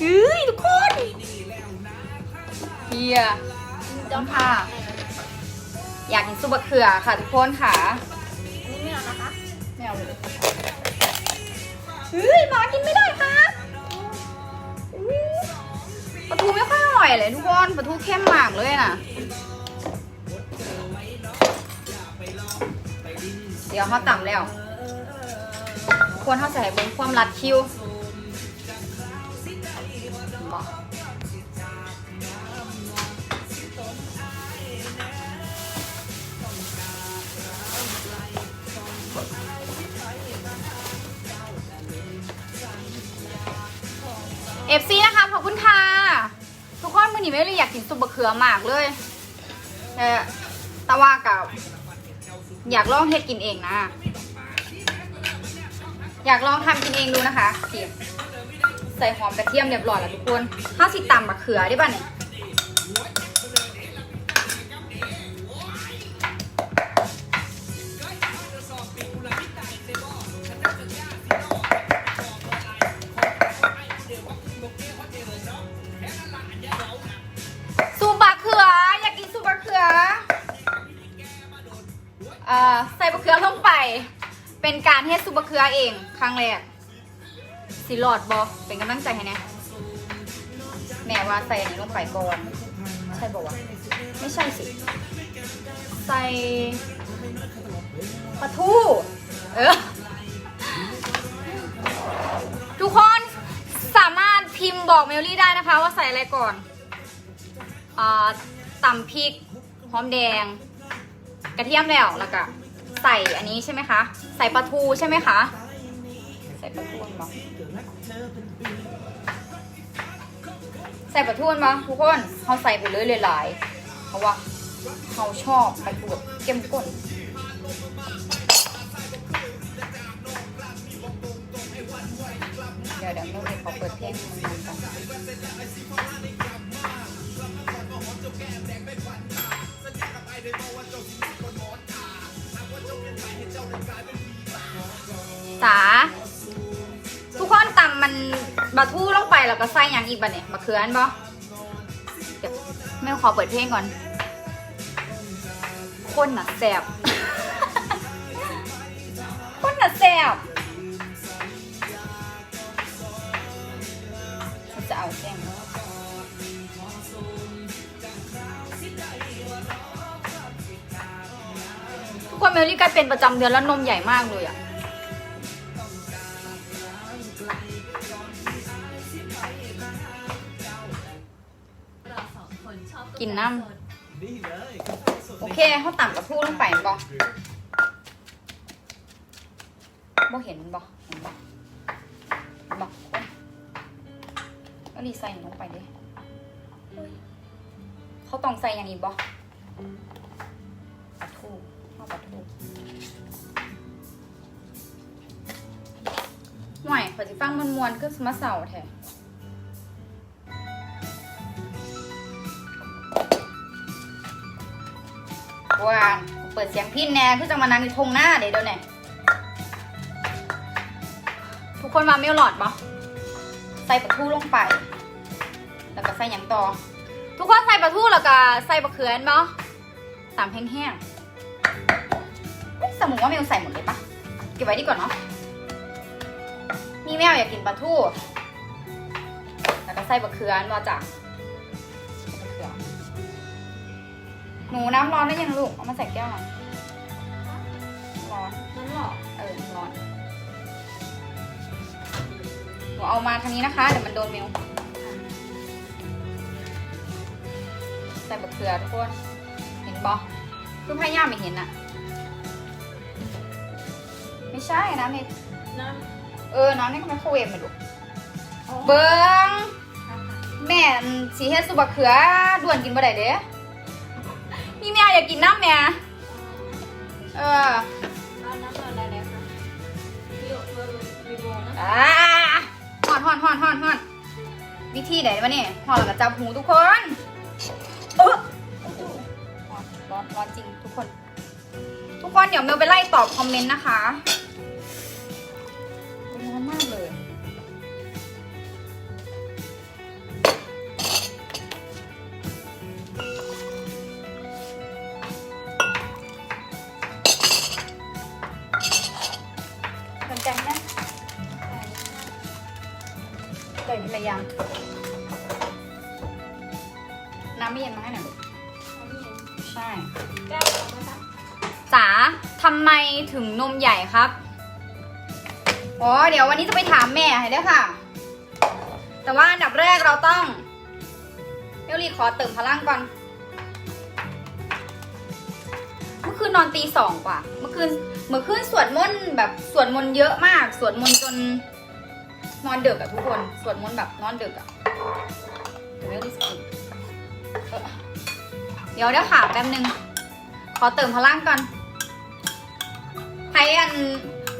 เฮ้ยทุกคนเฮียต้องค่ะ อยากกินซุปบะเขือค่ะทุกคนค่ะ อันนี้ไม่เอานะคะไม่เอาเลยเฮ้ยหมากินไม่ได้ครับอุ๊ยปลาทูไม่ค่อยอร่อยเลยทุกคนปลาทูเข้มมากเลยน่ะ เดี๋ยวเขาต่ำแล้ว ควรเขาใส่บนความรัดคิว เอฟซีนะคะขอบคุณค่ะทุกคนมื่อนี้ไม่เลยอยากกินซุปบะเขือมากเลยเออตะว่ากับอยากลองเฮ็ดกินเองนะ อยากลองทำกินเองดูนะคะใส่หอมกระเทียมเรียบร้อยแล้วทุกคนข้าวสิตำมะเขือได้ป่ะเนี่ย อเองครั้งแรกสิหลอดบอเป็นกำลังใจให้แนะแม่ว่าใส่อันนี้ลงไปก่อนใช่บอกวะไม่ใช่สิ ใส่ปลาทูเออทุกคนสามารถพิมพ์บอกเมลลี่ได้นะคะ ว่าใส่อะไรก่อนอ่าตำพริกหอมแดง กระเทียมแล้วแล้วก็ ใส่อันนี้ใช่ไหมคะ ใส่ปลาทูใช่ไหมคะ ใส่ปลาทูนบอกใส่ปลาทูนมาทุกคนเขาใส่ไปเลยหลายๆเพราะว่าเขาชอบปลาทูแบบเข้มข้นเดี๋ยวเดี๋ยวนุ่นขอเปิดเพลงมันก่อน จ๋าทุกคนตำมันบะทูลงไปแล้วก็ใส่ยังอีกบ่เนี่ยมะเขืออันบ่เดี๋ยวแม่ขอเปิดเพลงก่อน คนน่ะแสบคนน่ะแสบจะเอาแจ้ง กคนเมลลี่กลายเป็นประจำเดือนแล้วนมใหญ่มากเลยอะเราสองคนชอบกินน้ำโอเคเขาต่ำกับพูลงไปบ่บ่เห็นบ่เห็นบ่เห็นบ่ก็รีใส่ลงไปดิเขาต้องใส่อย่างนี้บ่ปลาทูเอาปลาทูห่วยขอจิฟังมันมวนๆก็สมาเสาแท้ว่าเปิดเสียงพินแน่คือจะมานั่งในทงหน้าเดี๋ยวเดี๋ยวเนี่ยทุกคนมาเมลหลอดบ่ใส่ปลาทูลงไป แล้วก็ใส่หยังต่อ ทุกคนใส่ปลาทูแล้วก็ใส่ปลาเขือนบ่ตามแห้งๆ เฮ้ยสมมติว่าเมลใส่หมดเลยปะเก็บไว้ดีก่อนเนาะมีแมวอยากกินปลาทูแล้วก็ใส่ปลาเขือนมาจากปลาเขือหนูน้ำร้อนได้ยังลูก เอามาใส่แก้วหน่อยร้อนน้ำหลอกเออร้อนหนูเอามาทางนี้นะคะ เดี๋ยวมันโดนมิวใส่บะเขือทุกคน เห็นบอคือพยายามไม่เห็นอะไม่ ใช่นะเมน้เออน้องนี่ก็ไมโครเวฟมาลูกำเบิ้งแม่นสีเฮ็ดสุบะเขือด่วนกินบ่ได้เด้มีแม่อยากกินน้ำแม่เออเอาน้ำหลอดอะไรเลยคะวิววิววิวนะอ่าฮอนฮอนฮอนฮอนฮอนวิธีไหนวะเนี่ยฮอนแล้วก็จับหูทุกคนเออร้อนร้อนร้อนจริงทุกคน ทุกคนเดี๋ยวเมลไปไล่ตอบคอมเมนต์นะคะ นมใหญ่ครับอ๋อเดี๋ยววันนี้จะไปถามแม่ให้ด้วยค่ะ แต่ว่าอันดับแรกเราต้องเอลลี่ขอเติมพลังก่อน เมื่อคืนนอนตีสองกว่า เมื่อคืนเมื่อคืนสวดมนต์แบบสวดมนต์เยอะมาก สวดมนต์จนนอนเดึกอะทุกคน สวดมนต์แบบนอนดึกอะเดี๋ยวเอลลี่สกินเออเดี๋ยวเดี๋ยวค่ะแป๊บนึง ขอเติมพลังก่อน ใครอัน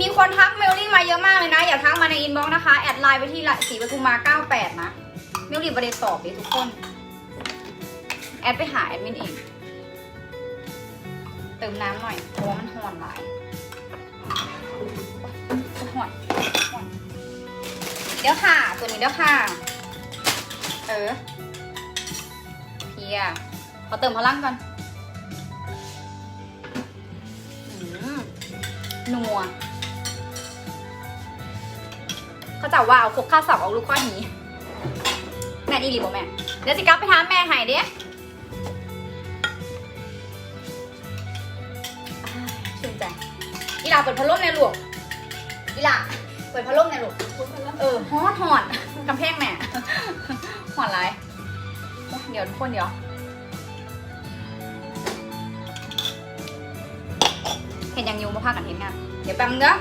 มีคนทักเมลลี่มาเยอะมากเลยนะ อย่าทักมาในอินบ็อกซ์นะคะ แอดไลน์ไปที่ละสีปทุมมา 98 นะ เมลลี่ประเด็ตอบเลยทุกคน แอดไปหาแอดมินเอง เติมน้ำหน่อยเพราะมันหอนหลายหอนหอนเดี๋ยวค่ะ ตัวนี้เดี๋ยวค่ะ เออ เพียขอเติมพลังก่อน นัวเขาจะว่าเอาคกข้าวสับเอาลูกข้อหีแม่นอีหลีบอกแม่เดี๋ยวสิกลับไปถามแม่ให้เด้ชื่นใจอีหลาเปิดพัดลมในลูกอีหลาเปิดพัดลมในลูกคุณพลังเออฮอดหอนกำแพงแม่หอนไรเดี๋ยวทุกคนเดี๋ยว เห็นยังยูมาพากันเห็นงานเดี๋ยวแป๊บนึงเด้อ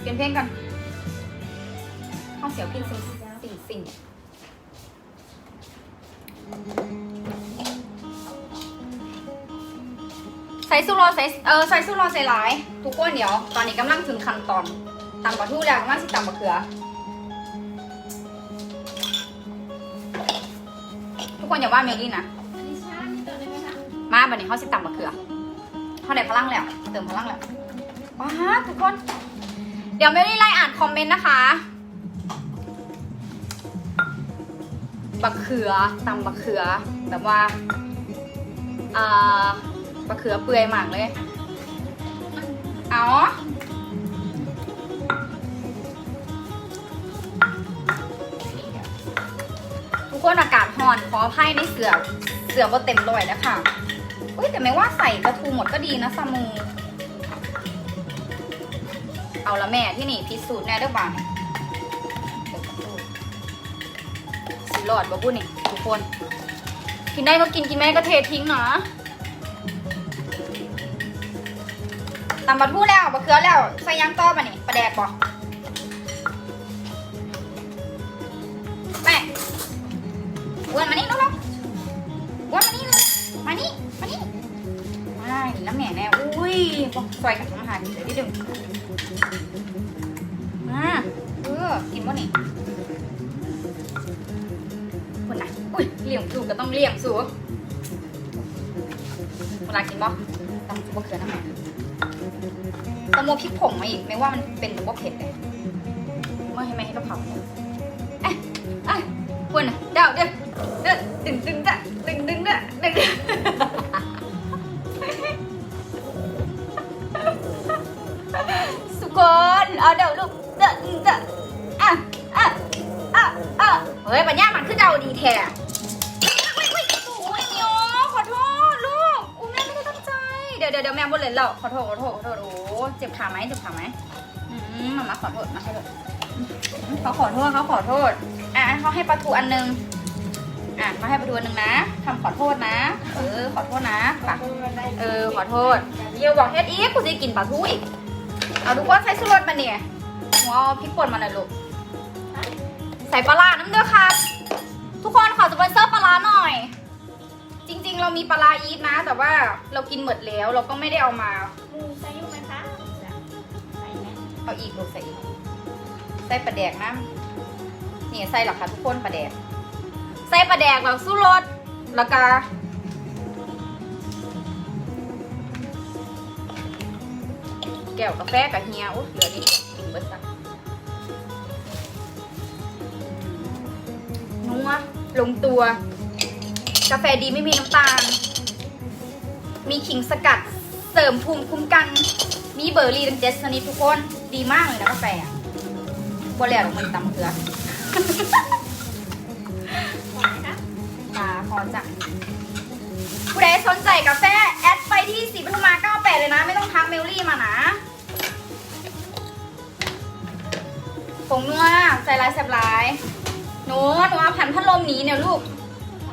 เปลี่ยนเพลงกันห้องเสียวกินสิ่งสิ่งสิ่งใส่ซูโรใส่เออใส่ซูโรใส่หลาย ทุกคนเดี๋ยว ตอนนี้กำลังถึงขั้นตอนตำปลาทูแล้วกำลังสิตำมะเขือ ทุกคนอย่าว่าเมลลี่นะอันนี้ชาที่เติมได้ไหมคะมาบันนี้เขาสิตำมะเขือ เขาได้พลังแล้ว เติมพลังแล้วว้าทุกคน เดี๋ยวเมลี่ไล่อ่านคอมเมนต์นะคะ บักเขือตำบักเขือ แบบว่าอ่าบักเขือเปื่อยมากเลย เอาทุกคนอากาศร้อนขออภัยในเสือเสือบ่เต็มร้อยแล้วค่ะ อุ้ยแต่ไม่ว่าใส่ปลาทูหมดก็ดีนะซามู เอาละแม่ที่นี่พิสูจน์แน่เด้อบางสีหลอดบ่บุ้นี่ทุกคน กินได้ก็กินกินไม่ก็เททิ้งนะตำปลาทูแล้วบะเขือแล้วใส่ยังต้อปะนี่ปลาแดกบ่แม่อ้วนมานี่ลูกๆ มาได้แล้วแม่แน่อุ้ยบอกซอยกับอาหารเดี๋ยวนิดนึงมาเออกินวะนี่คนน่ะอุ้ยเลี้ยงสูก็ต้องเลี้ยงสูเวลากินบ่ตำบ่เขือน้ำมันตำโมพริกผงมาอีกไม่ว่ามันเป็นหรือว่าเผ็ดเลยเมื่อให้แม่ให้เราเผาเอ๊ะเอ๊ะคนน่ะเดาเด้อเจ็บขาไหมเจ็บขาไหมอืมมามาขอโทษมาให้เลยเขาขอโทษเขาขอโทษ อะเขาให้ปลาทูอันนึงอะมาให้ปลาทูอันนึงนะทำขอโทษนะ เออ ขอโทษนะไปเออ ขอโทษเดี๋ยวบอกเฮ็ดอีกกูจะกินปลาทูอีก เอาทุกคนใส่สุรสมาเนี่ยหัวพริกป่นมาหน่อยลูก ใส่ปลาร้าน้ำเด้อครับทุกคนขอสปอนเซอร์ปลาร้าหน่อย จริง ๆ เรามีปลาร้าอีทนะ แต่ว่าเรากินหมดแล้วเราก็ไม่ได้เอามา เอาอีกลูกใส่อีก ใส่ปลาแดกนะนี่ใส่หรอคะทุกคนปลาแดก ใส่ปลาแดกแล้วสู้รสแล้วก็แก้วกาแฟกับเฮียอุ๊ยเหลือนิดกินเบิร์สักนัวลงตัว กาแฟดีไม่มีน้ำตาล มีขิงสกัด เสริมภูมิคุ้มกันมีเบอร์รี่ทั้งเจ็ดชนิดทุกคนดีมากเลยนะกาแฟบอแล้วลงมันตำเกลือหอไหมคะตาพอจ้ะผู้ใดสนใจกาแฟ แอดไปที่สีปทุมมา98เลยนะ ไม่ต้องทักเมลลี่มานะผงนัวใส่ลายแสบลายหนูหนูเอาแผ่นพัดลมหนีเนี่ยลูก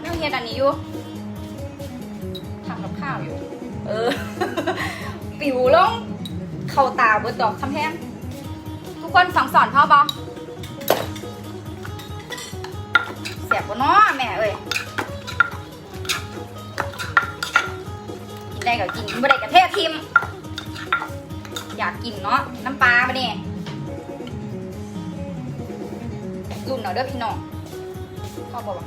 ไม่องเฮียนอันนี้อยู่ทำกับข้าวอยู่ เออ ปิวลง เข่าตาเบิดดอกคำแพงทุกคนสั่งสอนพ่อบอเสียบปะเนาะแม่เอ้ยกินได้ก็กินไม่ได้ก็เททิม อยากกินเนาะน้ำปลาปะเนี่ยรุ่นเอาเด้อพี่น้องพ่อบอกว่า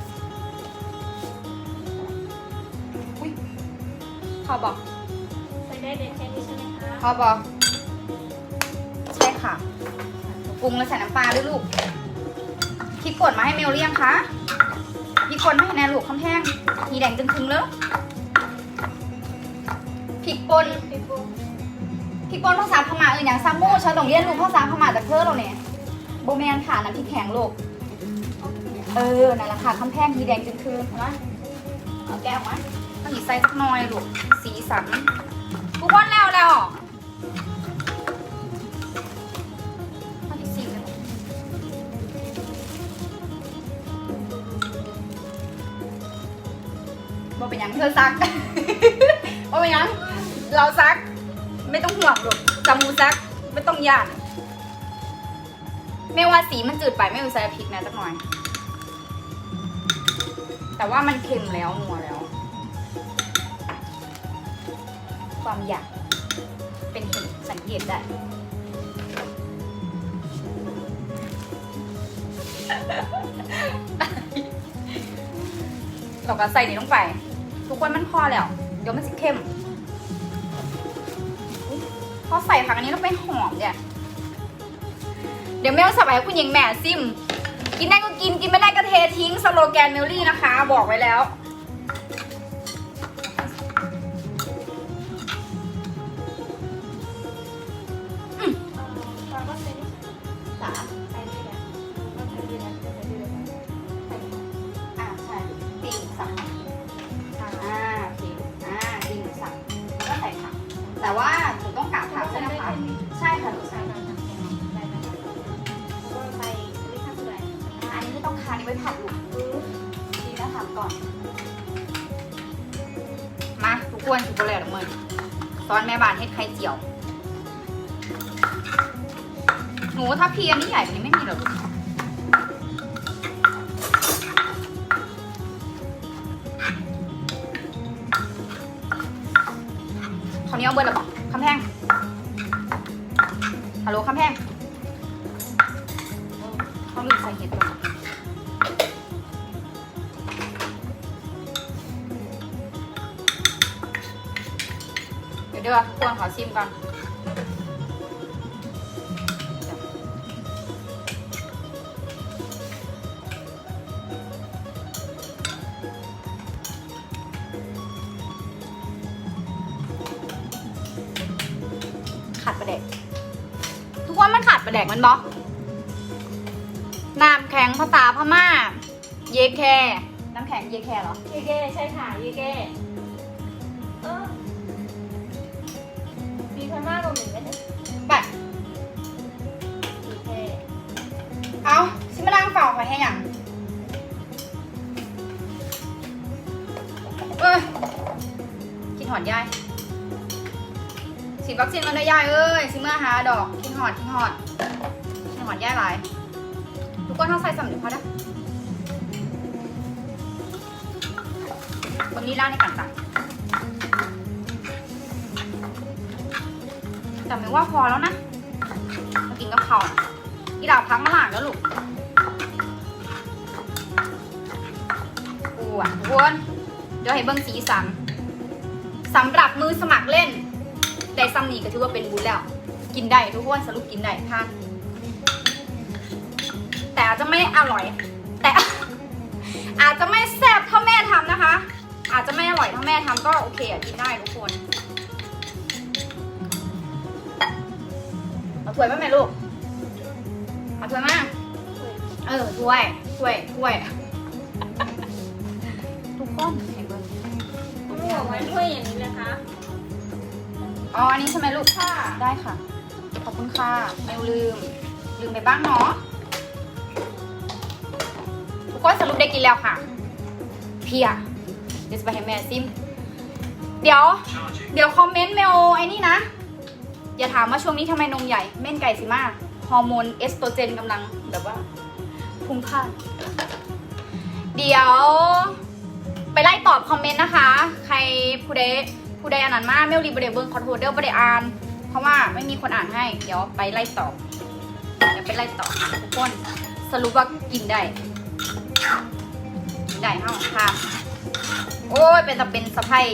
อุ้ยพ่อบอกใส่ ได้เด็ดแค่นี้ใช่ไหมคะพอปอใช่ค่ะปรุงแล้วใส่น้ำปลาด้วยลูกพริกป่นมาให้เมลเรียงคะพริกป่นมาให้แน่ลูกคำแพงมีแดงจึงคึงแล้วพริกป่นพริกป่นภาษาพม่าเอออย่างซามูฉันต้องเรียนรู้ภาษาพม่าจากเธอเราเนี่ยโบแมนค่ะน้ำพริกแข็งลูกเออนั่นแหละค่ะคำแพงมีแดงจึงคึงเห็นไหมเอาแก้วมาต้องหยิบใส่สักหน่อยลูกสีสัน ทุกคนแล้วแล้วข้อที่สี่เลยบ่เป็นหยังเธอซัก บ่เป็นหยังเราซัก ไม่ต้องห่วงหรอกจำมูซัก ไม่ต้องย่านไม่ว่าสีมันจืดไปไม่ต้องใส่พริกนะสักหน่อย แต่ว่ามันเค็มแล้วนัวแล้ว ความอยากเป็นเหตุสังเกตได้เราก็ใส่นี่ลงไป ทุกคนมันพอแล้ว เดี๋ยวมันจะเข้มพอใส่ผักอันนี้ลงไปหอมเนี่ยเดี๋ยวแม่ต้องสับให้คุณหญิงแม่ซิม กินได้ก็กินกินไม่ได้ก็เททิ้งสโลแกนเมลลี่นะคะ บอกไว้แล้ว ตอนแม่บ้านเฮ็ดไข่เจียว หนูถ้าเพียนนี่ใหญ่กว่านี้ไม่มีหรอกลูกเขาวนี้ยวเบิร์ดหรอบอกคำแพงฮัลโหลคำแพงเขาลืมใส่เห็ดลง เดี๋ยวเดี๋ยวควรขอชิมก่อนขาดประเด็กทุกคนมันขาดประเด็กมันบอกน้ำแข็งภาษาพม่า เยแค น้ำแข็งเยแคเหรอ เยีเก้ใช่ค่ะเยีเก้ ชิมานั่งเฝ้าใครให้ยังเอ้ยกินหอดยายฉีดวัคซีนมาได้ยายเอ้ยซิเมื่อหาดอกกินหอดกินหอดกินหอดยายหลายทุกคนต้องใส่สำเร็จพอนะวันนี้ล่าในกันตักแต่ไม่ว่าพอแล้วนะมากินกับข้าะอีดาวพักมาหลางแล้วลูก วทุกคนเดี๋ยวให้เบิ้งสีสันสำหรับมือสมัครเล่นได้ซัมนี่ก็ถือว่าเป็นบุญแล้ว กินได้ทุกคนสรุปกินได้ท่านแต่อาจจะไม่อร่อย แต่ อาจจะไม่แซ่บเท่าแม่ทำนะคะ อาจจะไม่อร่อยเท่าแม่ทำก็โอเคอะกินได้ทุกคนเอาถ้วยมาแม่ลูกเอาถ้วยมาเออถ้วยถ้วยถ้วย กคนเห็นเบิ้งเขาบอกว่าถ้วยอย่างนี้นะคะ อ๋อ อันนี้ใช่ไหมลูก ค่ะ ได้ค่ะ ขอบคุณค่ะ ไม่ลืม ลืมไปบ้างเนาะ ทุกคนสรุปได้กินแล้วค่ะ เพีย เดี๋ยวจะไปให้แม่ซิม เดี๋ยว เดี๋ยวคอมเมนต์เมลไอ้นี่นะ อย่าถามว่าช่วงนี้ทำไมนมใหญ่ เม่นไก่สิมากฮอร์โมนเอสโตรเจนกำลังแบบว่าพุ่งพล่านเดี๋ยว ไปไล่ตอบคอมเมนต์นะคะ ใครผู้ใดผู้ใดอ่านนั้นมากเมลรีบเดเบิร์ขอโทษเด้อไม่ได้อ่าน เพราะว่าไม่มีคนอ่านให้ เดี๋ยวไปไล่ตอบเดี๋ยวไปไล่ตอบทุกคนสรุปว่ากินได้กินได้เท่าค่ะโอ้ยเป็นจะเป็นสะพาย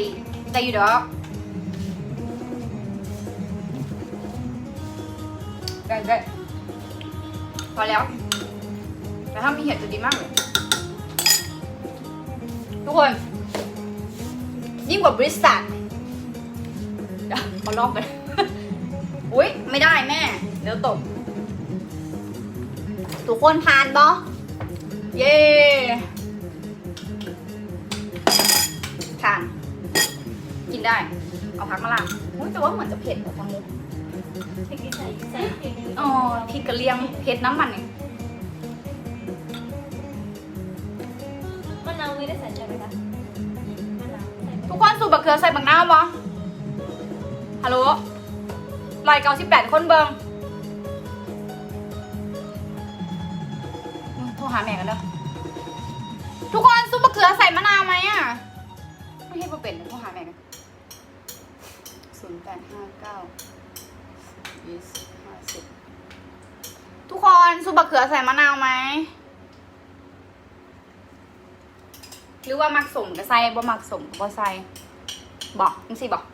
ได้อยู่ดอกได้ได้พอแล้วแต่ถ้ามีเห็ดจะดีมากเลย ทุกคน ยิ่งกว่าบริษัทเดี๋ยวมาลองกัน อุ้ยไม่ได้แม่ เดี๋ยวตก ทุกคนทานบอเย้ทาน กินได้ เอาพักมาละอุ้ยแต่ว่าเหมือนจะเผ็ดกว่าฟังมุกพริกที่ใส่ใส่พริกนึงอ๋อพริกกระเลียงเผ็ดน้ำมันเนี่ย ได้ใส่ใช่ไหมคะมะนาวใส่ไหมทุกคนสูตรบะเขือใส่บักน้ำบอฮัลโหลลอยเก้าสิบแปดคนเบิงอืมโทรหาแม่กันเด้อทุกคนซุปมะเขือใส่มะนาวไหมอะไม่ให้มาเป็นโทรหาแม่กันศูนย์แปดห้าเก้ายี่สิบห้าสิบทุกคนซุปมะเขือใส่มะนาวไหม หรือว่ามักสมก็ใส่บ่มักสมก็บ่ใส่บอกจังสิบอก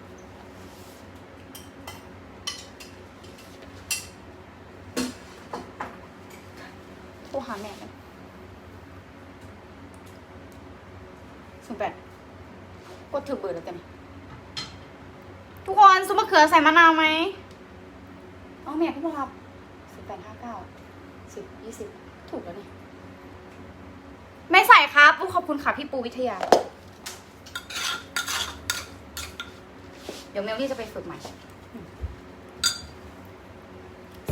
โทรหาแม่กันสุดแปดกดถือเบอร์แล้วกันทุกคนซุปมะเขือใส่มะนาวไหมเอาแม่พี่มารับสิบแปดห้าเก้าสิบยี่สิบถูกแล้วนี่ไม่ใส่ครับ อุ๊ยขอบคุณค่ะพี่ปูวิทยา เดี๋ยวเมลลี่จะไปฝึกใหม่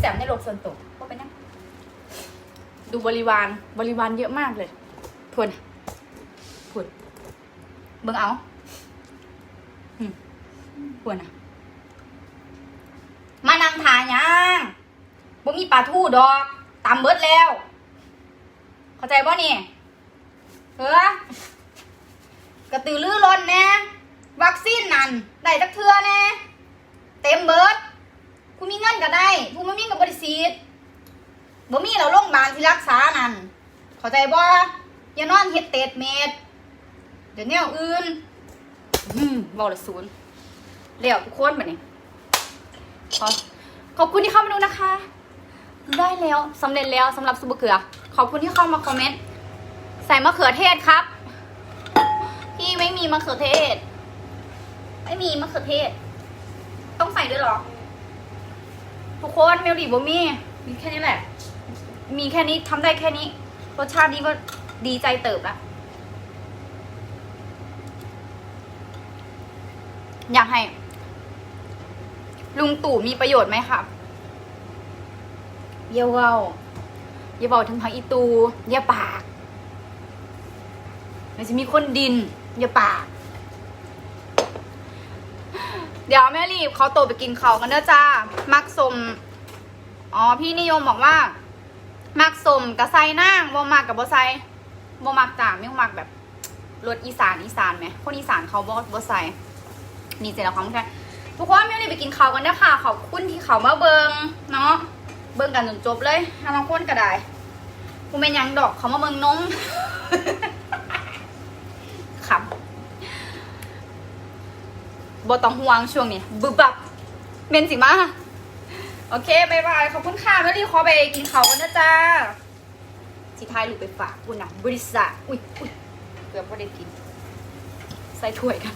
แสมในโลกส่วนตัวก็เป็นยังดูบริวารบริวารเยอะมากเลยทวนทวนเบิ่งเอาอืมทวนอะ มานั่งทานยังบ่มีปลาทูดอกตามเบิดแล้ว เข้าใจป่ะนี่ เออกระตือรือร้นแน่วัคซีนนั่นได้จักเทือแน่เต็มเบิร์ดผู้มีเงินก็ได้ ผู้ไม่มีก็บริสีทธิ์บ่มีเราโรงพยาบาลที่รักษานั่นเข้าใจบ่อย่านอนเฮ็ดเตดเมดเดี๋ยวแนวอื่นอืมบอกเลยศูนย์เลี้ยวทุกคนแบบนี้ขอขอบคุณที่เข้ามาดูนะคะ ได้แล้วสำเร็จแล้วสำหรับซุปเปอร์เกลือ ขอบคุณที่เข้ามาคอมเมนต์ ใส่มะเขือเทศครับ พี่ไม่มีมะเขือเทศ ไม่มีมะเขือเทศ ต้องใส่ด้วยหรอ ทุกคนเมลดีบ่มีมีแค่นี้แหละ มีแค่นี้ทำได้แค่นี้ รสชาตินี้ก็ดีใจเติบละอยากให้ ลุงตู่มีประโยชน์ไหมครับเยาเวาอย่าบอกถึงพักอีตูอย่าปาก มันจะมีคนดิน อย่าปาก เดี๋ยวแม่รีบเขาโตไปกินเขากันเด้อจ้า มักสม อ๋อ พี่นิยมบอกว่า มักสมกับไซนั่งบ่มักกับบ่ไซบ่มักจ้าไม่มักแบบรสอีสานอีสานไหมคนอีสานเขาบ่บ่ใส่นี่เสร็จแล้วของแค่ทุกคนแม่รีบไปกินเขากันเด้อค่ะขอบคุณที่เขามาเบิงเนาะเบิงกันจนจบเลยถ้าบางคนก็ได้กูเป็นยังดอกเขามาเบิงนม ขำ บต้องห่วงช่วงนี้บึบบับเมนสิมาโอเคบายบายขอบคุณค่ะเม่รีบขอไปกินเขาวกันนะจ้าสิท้ายลูกไปฝากคุณนะบริษัทอุ้ยอุ้ยเกือบพอได้กิน ใส่ถ้วยกัน